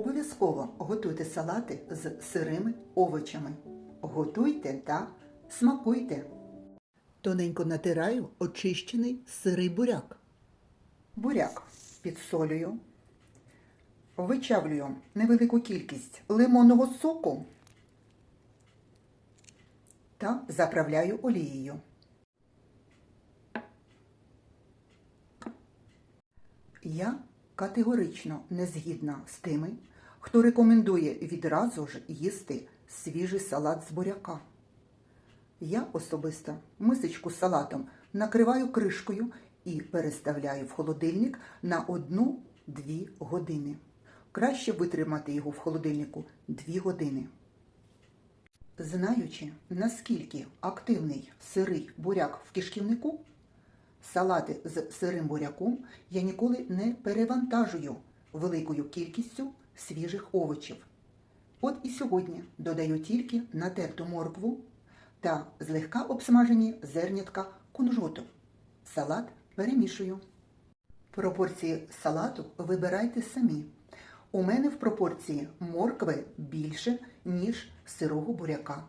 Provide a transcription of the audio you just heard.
Обов'язково готуйте салати з сирими овочами. Готуйте та смакуйте. Тоненько натираю очищений сирий буряк. Буряк підсолюю. Вичавлюю невелику кількість лимонного соку та заправляю олією. Я категорично не згідна з тими, хто рекомендує відразу ж їсти свіжий салат з буряка. Я особисто мисочку з салатом накриваю кришкою і переставляю в холодильник на 1-2 години. Краще витримати його в холодильнику 2 години. Знаючи, наскільки активний сирий буряк в кишківнику, салати з сирим буряком я ніколи не перевантажую великою кількістю свіжих овочів. От і сьогодні додаю тільки натерту моркву та злегка обсмажені зернятка кунжуту. Салат перемішую. Пропорції салату вибирайте самі. У мене в пропорції моркви більше, ніж сирого буряка.